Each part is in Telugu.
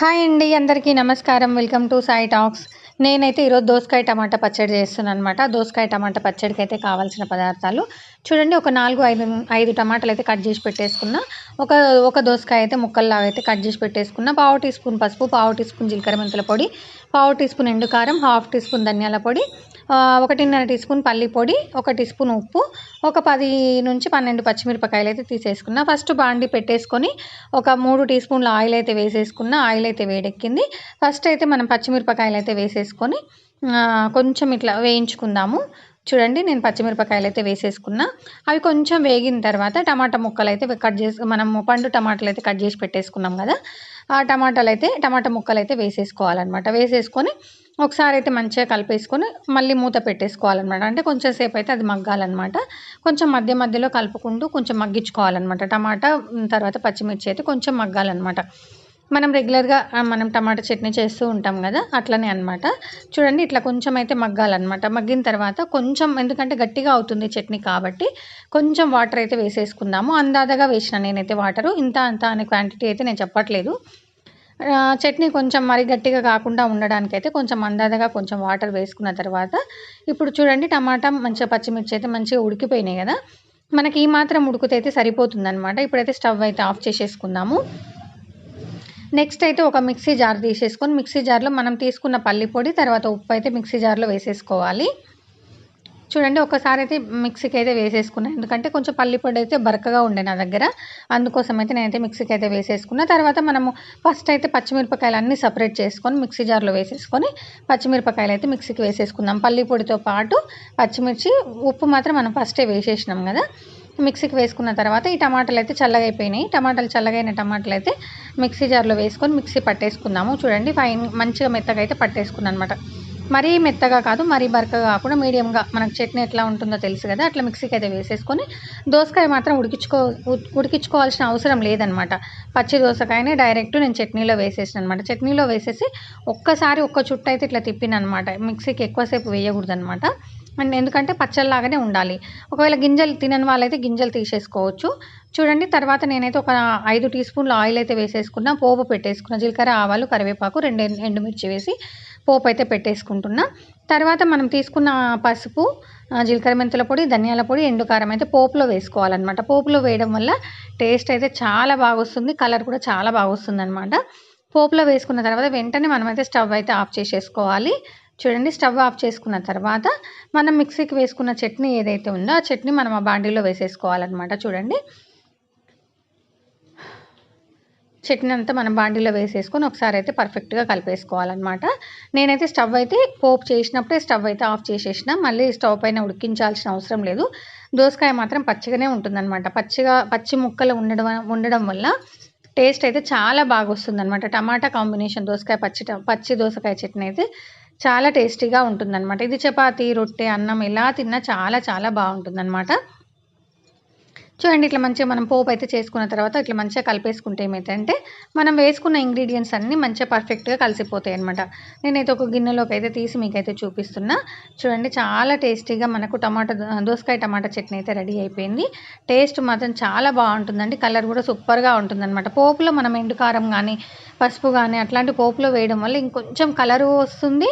హాయ్ అండి అందరికీ నమస్కారం. Welcome to Sai talks. నేనైతే ఈరోజు దోసకాయ టమాటా పచ్చడి చేస్తున్నాను అనమాట దోసకాయ టమాటా పచ్చడికి అయితే కావాల్సిన పదార్థాలు చూడండి ఒక నాలుగు ఐదు ఐదు టమాటాలు అయితే కట్ చేసి పెట్టేసుకున్న. ఒక ఒక దోసకాయ అయితే ముక్కల్లాగా అయితే కట్ చేసి పెట్టేసుకున్న. పావు టీ స్పూన్ పసుపు పావు టీ స్పూన్ జీలకర్ర మెంతుల పొడి పావు టీ స్పూన్ ఎండు కారం హాఫ్ టీ స్పూన్ ధనియాల పొడి ఒకటిన్నర టీ స్పూన్ పల్లి పొడి ఒక టీ స్పూన్ ఉప్పు ఒక పది నుంచి పన్నెండు పచ్చిమిరపకాయలు అయితే తీసేసుకున్న. ఫస్ట్ బాండి పెట్టేసుకొని ఒక మూడు టీ స్పూన్ల ఆయిల్ అయితే వేసేసుకున్న. ఆయిల్ అయితే వేడెక్కింది. ఫస్ట్ అయితే మనం పచ్చిమిరపకాయలు అయితే వేసేసుకొని కొంచెం ఇట్లా వేయించుకుందాము. చూడండి నేను పచ్చిమిరపకాయలు అయితే వేసేసుకున్నా. అవి కొంచెం వేగిన తర్వాత టమాటా ముక్కలు అయితే కట్ చేసి మనం పండు టమాటాలు అయితే కట్ చేసి పెట్టేసుకున్నాం కదా ఆ టమాటాలు అయితే టమాటా ముక్కలు అయితే వేసేసుకోవాలన్నమాట. వేసేసుకొని ఒకసారి అయితే మంచిగా కలిపేసుకొని మళ్ళీ మూత పెట్టేసుకోవాలన్నమాట. అంటే కొంచెం సేపు అయితే అది మగ్గాలన్నమాట. కొంచెం మధ్య మధ్యలో కలుపుకుంటూ కొంచెం మగ్గించుకోవాలన్నమాట. టమాటా తర్వాత పచ్చిమిర్చి అయితే కొంచెం మగ్గాలన్నమాట. మనం రెగ్యులర్గా మనం టమాటా చట్నీ చేస్తూ ఉంటాం కదా అట్లనే అనమాట చూడండి ఇట్లా కొంచెం అయితే మగ్గాలన్నమాట. మగ్గిన తర్వాత కొంచెం ఎందుకంటే గట్టిగా అవుతుంది చట్నీ కాబట్టి కొంచెం వాటర్ అయితే వేసేసుకుందాము. అందాదగా వేసిన నేనైతే వాటరు. ఇంత అంత అనే క్వాంటిటీ అయితే నేను చెప్పట్లేదు. చట్నీ కొంచెం మరి గట్టిగా కాకుండా ఉండడానికి అయితే కొంచెం అందాదగా కొంచెం వాటర్ వేసుకున్న తర్వాత ఇప్పుడు చూడండి టమాటా మంచిగా పచ్చిమిర్చి అయితే మంచిగా ఉడికిపోయినాయి కదా మనకి ఈ మాత్రం ఉడికితే అయితే సరిపోతుందన్నమాట. ఇప్పుడైతే స్టవ్ అయితే ఆఫ్ చేసేసుకుందాము. నెక్స్ట్ అయితే ఒక మిక్సీ జార్ తీసేసుకొని మిక్సీ జార్లో మనం తీసుకున్న పల్లి పొడి తర్వాత ఉప్పు అయితే మిక్సీ జార్లో వేసేసుకోవాలి. చూడండి ఒకసారి అయితే మిక్సీకి అయితే వేసేసుకున్నాను ఎందుకంటే కొంచెం పల్లి పొడి అయితే బరకగా ఉండే నా దగ్గర. అందుకోసం అయితే నేనైతే మిక్సీకి అయితే వేసేసుకున్న. తర్వాత మనము ఫస్ట్ అయితే పచ్చిమిరపకాయలు అన్నీ సపరేట్ చేసుకొని మిక్సీ జార్లో వేసేసుకొని పచ్చిమిరపకాయలు అయితే మిక్సీకి వేసేసుకుందాం. పల్లి పొడితో పాటు పచ్చిమిర్చి ఉప్పు మాత్రం మనం ఫస్టే వేసేసినాం కదా. మిక్సీకి వేసుకున్న తర్వాత ఈ టమాటాలు అయితే చల్లగా అయిపోయినాయి టమాటాలు చల్లగైన టమాటాలు అయితే మిక్సీ జార్లో వేసుకొని మిక్సీ పట్టేసుకుందాము. చూడండి ఫైన్ మంచిగా మెత్తగా అయితే పట్టేసుకున్నాను అనమాట మరీ మెత్తగా కాదు మరీ బరకగా కాకుండా మీడియంగా. మనకు చట్నీ ఎట్లా ఉంటుందో తెలుసు కదా అట్లా మిక్సీకి అయితే వేసేసుకొని దోసకాయ మాత్రం ఉడికించుకో ఉ- ఉడికించుకోవాల్సిన అవసరం లేదనమాట. పచ్చి దోసకాయనే డైరెక్ట్ నేను చట్నీలో వేసేసాను అనమాట చట్నీలో వేసేసి ఒక్కసారి ఒక్క చుట్టు అయితే ఇట్లా తిప్పిన అనమాట మిక్సీకి ఎక్కువసేపు వేయకూడదు అనమాట అండ్ ఎందుకంటే పచ్చళ్ళలాగానే ఉండాలి. ఒకవేళ గింజలు తినని వాళ్ళైతే గింజలు తీసేసుకోవచ్చు. చూడండి తర్వాత నేనైతే ఒక ఐదు టీ స్పూన్ల ఆయిల్ అయితే వేసేసుకున్నా పోపు పెట్టేసుకున్న జీలకర్ర ఆవాలు కరివేపాకు రెండు ఎండుమిర్చి వేసి పోపు అయితే పెట్టేసుకుంటున్నా. తర్వాత మనం తీసుకున్న పసుపు జీలకర్ర మెంతుల పొడి ధనియాల పొడి ఎండు కారం అయితే పోపులో వేసుకోవాలన్నమాట. పోపులో వేయడం వల్ల టేస్ట్ అయితే చాలా బాగా వస్తుంది కలర్ కూడా చాలా బాగా వస్తుంది అనమాట పోపులో వేసుకున్న తర్వాత వెంటనే మనమైతే స్టవ్ అయితే ఆఫ్ చేసేసుకోవాలి. చూడండి స్టవ్ ఆఫ్ చేసుకున్న తర్వాత మనం మిక్సీకి వేసుకున్న చట్నీ ఏదైతే ఉందో ఆ చట్నీ మనం ఆ బాండీలో వేసేసుకోవాలన్నమాట. చూడండి. చట్నీ అంతా మనం బాండీలో వేసేసుకొని ఒకసారి అయితే పర్ఫెక్ట్గా కలిపేసుకోవాలన్నమాట. నేనైతే స్టవ్ అయితే పోపు చేసినప్పుడే స్టవ్ అయితే ఆఫ్ చేసేసిన. మళ్ళీ స్టవ్ పైన ఉడికించాల్సిన అవసరం లేదు. దోసకాయ మాత్రం పచ్చిగానే ఉంటుందన్నమాట. పచ్చిగా పచ్చి ముక్కలు ఉండడం ఉండడం వల్ల టేస్ట్ అయితే చాలా బాగా వస్తుందన్నమాట. టమాటా కాంబినేషన్ దోసకాయ పచ్చి పచ్చి దోసకాయ చట్నీ అయితే చాలా టేస్టీగా ఉంటుందన్నమాట. ఇది చపాతి రొట్టె అన్నం ఎలా తిన్నా చాలా చాలా బాగుంటుందన్నమాట. చూడండి ఇట్లా మంచిగా మనం పోపు అయితే చేసుకున్న తర్వాత ఇట్లా మంచిగా కలిపేసుకుంటే ఏమైతే మనం వేసుకున్న ఇంగ్రీడియంట్స్ అన్నీ మంచిగా పర్ఫెక్ట్గా కలిసిపోతాయి అనమాట నేనైతే ఒక గిన్నెలోకి అయితే తీసి మీకైతే చూపిస్తున్నా. చూడండి చాలా టేస్టీగా మనకు టమాటా దోసకాయ టమాటా చట్నీ అయితే రెడీ అయిపోయింది. టేస్ట్ మాత్రం చాలా బాగుంటుందండి. కలర్ కూడా సూపర్గా ఉంటుందన్నమాట. పోపులో మనం ఎండు కారం కానీ పసుపు కానీ అట్లాంటి పోపులో వేయడం వల్ల ఇంకొంచెం కలరు వస్తుంది.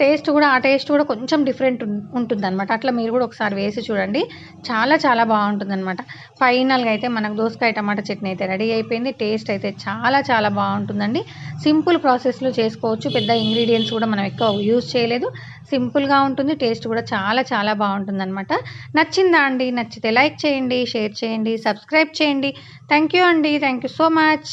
టేస్ట్ కూడా ఆ టేస్ట్ కూడా కొంచెం డిఫరెంట్ ఉంటుంది అనమాట అట్లా మీరు కూడా ఒకసారి వేసి చూడండి. చాలా చాలా బాగుంటుంది అనమాట ఫైనల్గా అయితే మనకు దోసకాయ టమాటా చట్నీ అయితే రెడీ అయిపోయింది. టేస్ట్ అయితే చాలా చాలా బాగుంటుందండి. సింపుల్ ప్రాసెస్లో చేసుకోవచ్చు. పెద్ద ఇంగ్రీడియంట్స్ కూడా మనం ఎక్కువ యూజ్ చేయలేదు. సింపుల్గా ఉంటుంది. టేస్ట్ కూడా చాలా చాలా బాగుంటుంది అనమాట నచ్చిందా అండి? నచ్చితే లైక్ చేయండి షేర్ చేయండి సబ్స్క్రైబ్ చేయండి. థ్యాంక్ యూ అండి. Thank you so much.